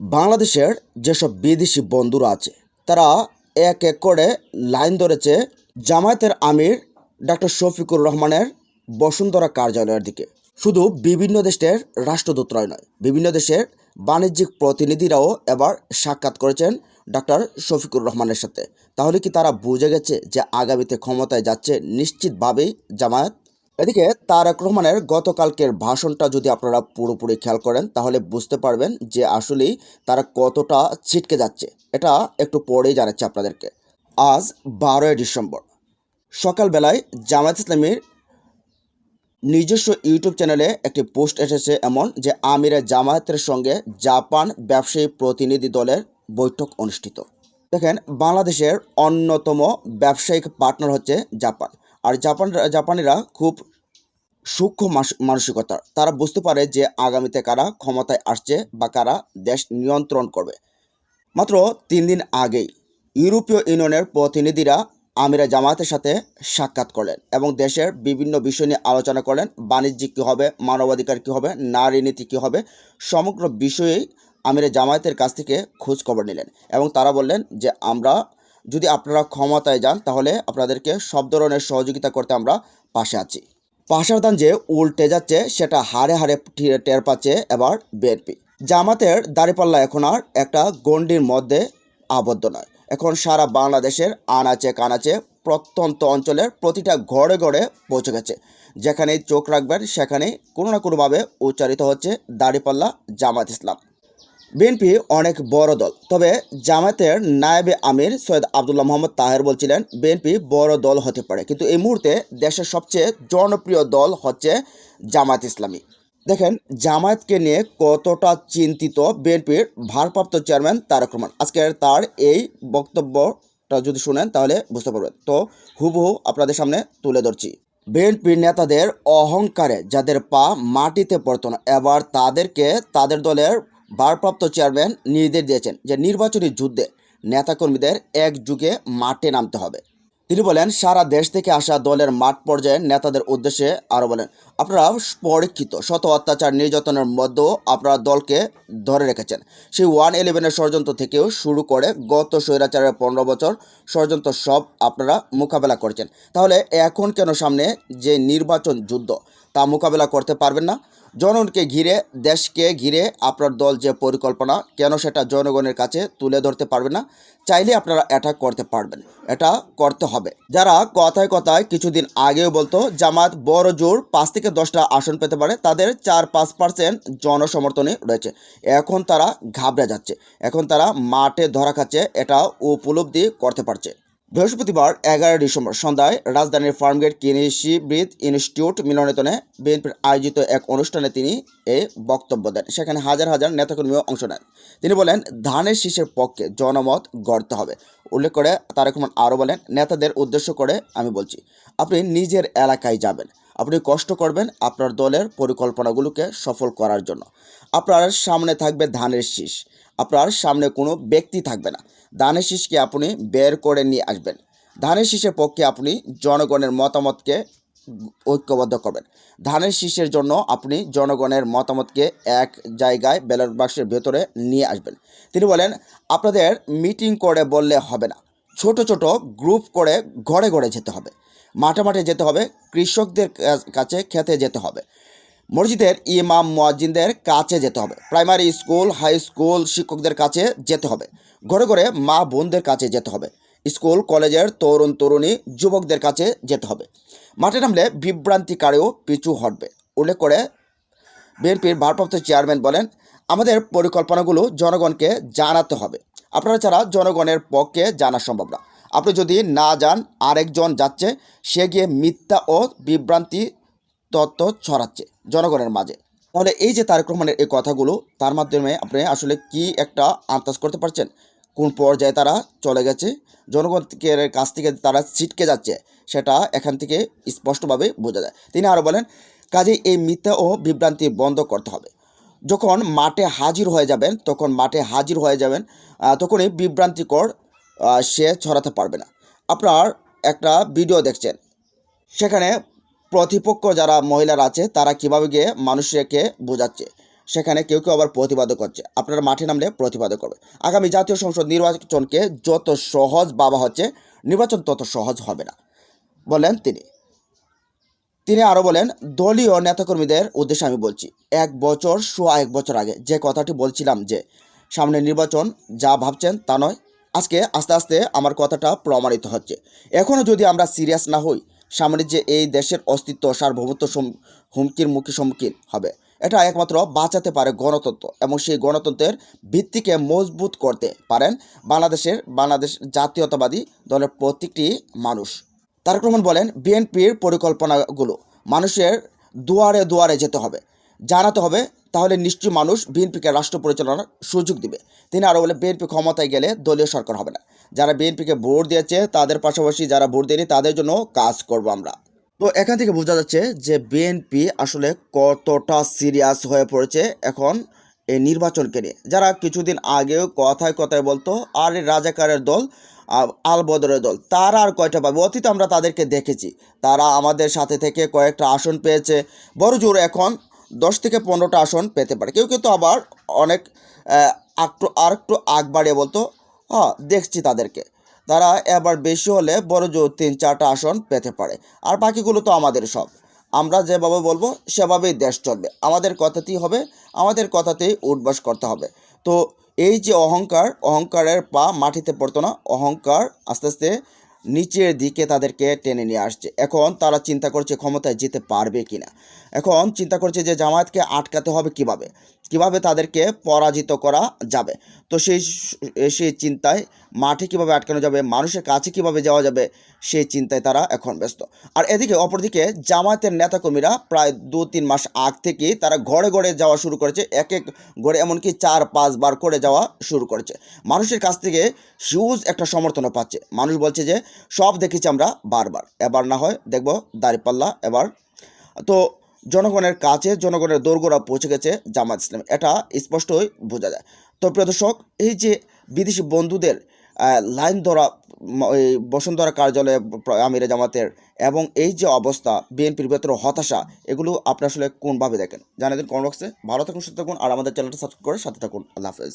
বাংলাদেশের যেসব বিদেশি বন্ধুরা আছে, তারা এক এক করে লাইন ধরেছে জামায়াতের আমির ডক্টর শফিকুর রহমানের বসুন্ধরা কার্যালয়ের দিকে। শুধু বিভিন্ন দেশের রাষ্ট্রদূতরাই নয়, বিভিন্ন দেশের বাণিজ্যিক প্রতিনিধিরাও এবার সাক্ষাৎ করেছেন ডক্টর শফিকুর রহমানের সাথে। তাহলে কি তারা বুঝে গেছে যে আগামীতে ক্ষমতায় যাচ্ছে নিশ্চিতভাবেই জামায়াত? এদিকে তারেক রহমানের গতকালকের ভাষণটা যদি আপনারা পুরোপুরি খেয়াল করেন, তাহলে বুঝতে পারবেন যে আসলেই তারা কতটা ছিটকে যাচ্ছে। এটা একটু পরেই জানাচ্ছে আপনাদেরকে। আজ বারোই ডিসেম্বর। সকালবেলায় জামায়াত ইসলামীর নিজস্ব ইউটিউব চ্যানেলে একটি পোস্ট এসেছে এমন যে আমিরের জামায়াতের সঙ্গে জাপান ব্যবসায়ী প্রতিনিধি দলের বৈঠক অনুষ্ঠিত। দেখেন, বাংলাদেশের অন্যতম ব্যবসায়িক পার্টনার হচ্ছে জাপান। আর জাপান, জাপানিরা খুব সূক্ষ্ম মানসিকতা। তারা বুঝতে পারে যে আগামীতে কারা ক্ষমতায় আসছে বা কারা দেশ নিয়ন্ত্রণ করবে। মাত্র তিন দিন আগেই ইউরোপীয় ইউনিয়নের প্রতিনিধিরা আমিরা জামায়াতের সাথে সাক্ষাৎ করলেন এবং দেশের বিভিন্ন বিষয় নিয়ে আলোচনা করলেন। বাণিজ্যিক কী হবে, মানবাধিকার কী হবে, নারী নীতি কী হবে, সমগ্র বিষয়েই আমিরা জামায়াতের কাছ থেকে খোঁজ খবর নিলেন এবং তারা বললেন যে আমরা যদি আপনারা ক্ষমতায় যান, তাহলে আপনাদেরকে সব ধরনের সহযোগিতা করতে আমরা পাশে আছি। পাশের দান যে উল্টে যাচ্ছে, সেটা হারে হারে টের পাচ্ছে এবার বিএনপি। জামাতের দাঁড়িপাল্লা এখন আর একটা গণ্ডির মধ্যে আবদ্ধ নয়। এখন সারা বাংলাদেশের আনাচে কানাচে প্রত্যন্ত অঞ্চলের প্রতিটা ঘরে ঘরে পৌঁছে গেছে। যেখানেই চোখ রাখবেন, সেখানেই কোনো না কোনোভাবে উচ্চারিত হচ্ছে দাঁড়িপাল্লা জামাত ইসলাম। বিএনপি অনেক বড় দল। তবে জামায়াতের নায়েবে আমির সৈয়দ আবদুল্লাহ মোহাম্মদ তাহের বলছিলেন, বিএনপি বড় দল হতে পারে। কিন্তু এই মুহূর্তে দেশের সবচেয়ে জনপ্রিয় দল হচ্ছে জামায়াত ইসলামী। দেখেন, জামায়াতকে নিয়ে কতটা চিন্তিত বিএনপির ভারপ্রাপ্ত চেয়ারম্যান তারক রহমান। আজকের তার এই বক্তব্যটা যদি শুনেন, তাহলে বুঝতে পারবেন। তো হুবহু আপনাদের সামনে তুলে ধরছি। বিএনপির নেতাদের অহংকারে যাদের পা মাটিতে পড়তো না, এবার তাদেরকে তাদের দলের ভারপ্রাপ্ত চেয়ারম্যান নির্দেশ দিয়েছেন যে নির্বাচনী যুদ্ধে নেতাকর্মীদের একযুগে মাঠে নামতে হবে। তিনি বলেন, সারা দেশ থেকে আসা দলের মাঠ পর্যায়ে নেতাদের উদ্দেশ্যে আরও বলেন, আপনারা পরীক্ষিত, শত অত্যাচার নির্যাতনের মধ্যেও আপনারা দলকে ধরে রেখেছেন। সেই ওয়ান ইলেভেনের ষড়যন্ত্র থেকেও শুরু করে গত স্বৈরাচারের পনেরো বছর ষড়যন্ত্র সব আপনারা মোকাবেলা করেছেন। তাহলে এখন কেন সামনে যে নির্বাচন যুদ্ধ তা মোকাবেলা করতে পারবেন না। জনগণকে ঘিরে, দেশকে ঘিরে আপনার দল যে পরিকল্পনা, কেন সেটা জনগণের কাছে তুলে ধরতে পারবে না, চাইলে আপনারা এটা করতে পারবেন। এটা করতে হবে। যারা কথায় কথায় কিছুদিন আগেও বলতো, জামাত বড় জোর পাঁচ থেকে দশটা আসন পেতে পারে, তাদের চার পাঁচ পার্সেন্ট জনসমর্থনে রয়েছে। এখন তারা ঘাবড়ে যাচ্ছে। এখন তারা মাঠে ধরা খাচ্ছে, এটা উপলব্ধি করতে পারছে। বৃহস্পতিবার এগারো ডিসেম্বর সন্ধ্যায় রাজধানীর ফার্মগেট কৃষিবিদ ইনস্টিটিউট মিলনায়তনে বিএনপির আয়োজিত এক অনুষ্ঠানে তিনি এ বক্তব্য দেন। সেখানে হাজার হাজার নেতাকর্মীও অংশ নেন। তিনি বলেন, ধানের শীষের পক্ষে জনমত গড়তে হবে। উল্লেখ করে তারেক রহমান আরও বলেন, নেতাদের উদ্দেশ্য করে আমি বলছি, আপনি নিজের এলাকায় যাবেন। আপনি কষ্ট করবেন আপনার দলের পরিকল্পনাগুলোকে সফল করার জন্য। আপনার সামনে থাকবে ধানের শীষ। আপনার সামনে কোনো ব্যক্তি থাকবে না। ধানের শীষকে আপনি বের করে নিয়ে আসবেন। ধানের শীষের পক্ষে আপনি জনগণের মতামতকে ঐক্যবদ্ধ করবেন। ধানের শীষের জন্য আপনি জনগণের মতামতকে এক জায়গায় ব্যালট বাক্সের ভেতরে নিয়ে আসবেন। তিনি বলেন, আপনাদের মিটিং করে বললে হবে না। ছোট ছোট গ্রুপ করে ঘরে ঘরে যেতে হবে। মাঠে মাঠে যেতে হবে। কৃষকদের কাছে খেতে যেতে হবে। মসজিদের ইমাম মুয়াজ্জিনদের কাছে যেতে হবে। প্রাইমারি স্কুল, হাই স্কুল শিক্ষকদের কাছে যেতে হবে। ঘরে ঘরে মা বোনদের কাছে যেতে হবে। স্কুল, কলেজের তরুণ, তরুণী, যুবকদের কাছে যেতে হবে। মাঠে নামলে বিভ্রান্তিকারেও পিছু হটবে। উল্লেখ করে বিএনপির ভারপ্রাপ্ত চেয়ারম্যান বলেন, আমাদের পরিকল্পনাগুলো জনগণকে জানাতে হবে। আপনারা ছাড়া জনগণের পক্ষে জানা সম্ভব না। আপনি যদি না যান, আরেকজন যাচ্ছে, সে গিয়ে মিথ্যা ও বিভ্রান্তি তত্ত্ব ছড়াচ্ছে। জনগণের মাঝে। তাহলে এই যে তারেক রহমানের এই কথাগুলো তার মাধ্যমে আপনি আসলে কি একটা আন্দাজ করতে পারছেন? কোন পর্যায়ে তারা চলে গেছে? জনগণের কাছ থেকে তারা ছিটকে যাচ্ছে সেটা এখান থেকে স্পষ্টভাবে বোঝা যায়। তিনি আরও বলেন কাজে এই মিথ্যা ও বিভ্রান্তি বন্ধ করতে হবে। যখন মাঠে হাজির হয়ে যাবেন তখন মাঠে হাজির হয়ে যাবেন আহ, তখনই বিভ্রান্তিকর সে ছড়াতে পারবে না। আপনার একটা ভিডিও দেখছেন সেখানে প্রতিপক্ষ যারা মহিলারা আছে, তারা কীভাবে গিয়ে মানুষকে বোঝাচ্ছে? সেখানে কেউ কেউ আবার প্রতিবাদও করছে। আপনারা মাঠে নামলে প্রতিবাদও করবে। আগামী জাতীয় সংসদ নির্বাচনকে যত সহজ ভাবা হচ্ছে, নির্বাচন তত সহজ হবে না। বলেন তিনি। তিনি আরও বলেন, দলীয় নেতাকর্মীদের উদ্দেশ্যে আমি বলছি, এক বছর সোয়া এক বছর আগে যে কথাটি বলছিলাম যে, সামনে নির্বাচন যা ভাবছেন তা নয়, আজকে আস্তে আস্তে আমার কথাটা প্রমাণিত হচ্ছে। এখনও যদি আমরা সিরিয়াস না হই সামনে যে এই দেশের অস্তিত্ব, সার্বভৌমত্ব হুমকির মুখে সম্মুখীন হবে। এটা একমাত্র বাঁচাতে পারে গণতন্ত্র এবং সেই গণতন্ত্রের ভিত্তিকে মজবুত করতে পারেন বাংলাদেশের বাংলাদেশ জাতীয়তাবাদী দলের প্রত্যেকটি মানুষ। তারক রহমান বলেন, বিএনপির পরিকল্পনাগুলো মানুষের দুয়ারে দুয়ারে যেতে হবে। জানাতে হবে, তাহলে নিশ্চয়ই মানুষ বিএনপিকে রাষ্ট্র পরিচালনার সুযোগ দিবে। তিনি আরও বলে, বিএনপি ক্ষমতায় গেলে দলীয় সরকার হবে না। যারা বিএনপিকে ভোট দিয়েছে, তাদের পাশাপাশি যারা ভোট দেয়নি, তাদের জন্য কাজ করব আমরা। তো এখান থেকে বোঝা যাচ্ছে যে বিএনপি আসলে কতটা সিরিয়াস হয়ে পড়েছে এখন এই নির্বাচনকে নিয়ে। যারা কিছুদিন আগেও কথায় কথায় বলতো, আর রাজাকারের দল, আ- আল বদরের দল, তারা আর কয়টা পাবে? অতীতে আমরা তাদেরকে দেখেছি। তারা আমাদের সাথে থেকে কয়েকটা আসন পেয়েছে। বড় জোর এখন দশ থেকে পনেরোটা আসন পেতে পারে। কেউ কেউ তো আবার অনেক একটু আর একটু আগ বাড়িয়ে বলতো হ্যাঁ দেখছি তাদেরকে। তারা এবার বেশি হলে বড় জোর তিন, চারটা আসন পেতে পারে। আর বাকিগুলো তো আমাদের সব। আমরা যেভাবে বলব, সেভাবেই দেশ চলবে। আমাদের কথাতেই হবে, আমাদের কথাতেই উঠবাস করতে হবে। তো এই যে অহংকার, অহংকারের পা মাটিতে পড়তো না, অহংকার আস্তে আস্তে নিচের দিকে তাদেরকে টেনে নিয়ে আসছে। এখন তারা চিন্তা করছে ক্ষমতায় যেতে পারবে কিনা। এখন চিন্তা করছে যে জামায়াতকে আটকাতে হবে কীভাবে? কীভাবে তাদেরকে পরাজিত করা যাবে? তো সেই সেই চিন্তায় মাঠে কীভাবে আটকানো যাবে? মানুষের কাছে কীভাবে যাওয়া যাবে? সেই চিন্তায় তারা এখন ব্যস্ত। আর এদিকে অপরদিকে জামায়াতের নেতাকর্মীরা প্রায় দু তিন মাস আগ থেকেই তারা ঘরে ঘরে যাওয়া শুরু করেছে। এক এক ঘরে এমনকি চার পাঁচবার করে যাওয়া শুরু করেছে। মানুষের কাছ থেকে হিউজ একটা সমর্থনও পাচ্ছে। মানুষ বলছে যে সব দেখেছি আমরা বারবার। এবার না হয় দেখব দাঁড়িপাল্লা, এবার। তো জনগণের কাছে, জনগণের দোরগোড়া পৌঁছে গেছে জামাত ইসলাম। এটা স্পষ্টই বোঝা যায়। তো প্রিয় দর্শক, এই যে বিদেশি বন্ধুদের লাইন ধরা বসুন্ধরা কার্যালয়ে আমিরে জামাতের এবং এই যে অবস্থা, বিএনপির ভেতরে হতাশা, এগুলো আপনি আসলে কোনভাবে দেখেন? জানিয়ে দিন কমেন্ট বক্সে ভালো থাকুন, সুস্থ থাকুন, আর আমাদের চ্যানেলটা সাবস্ক্রাইব করে সাথে থাকুন। আল্লাহ হাফেজ।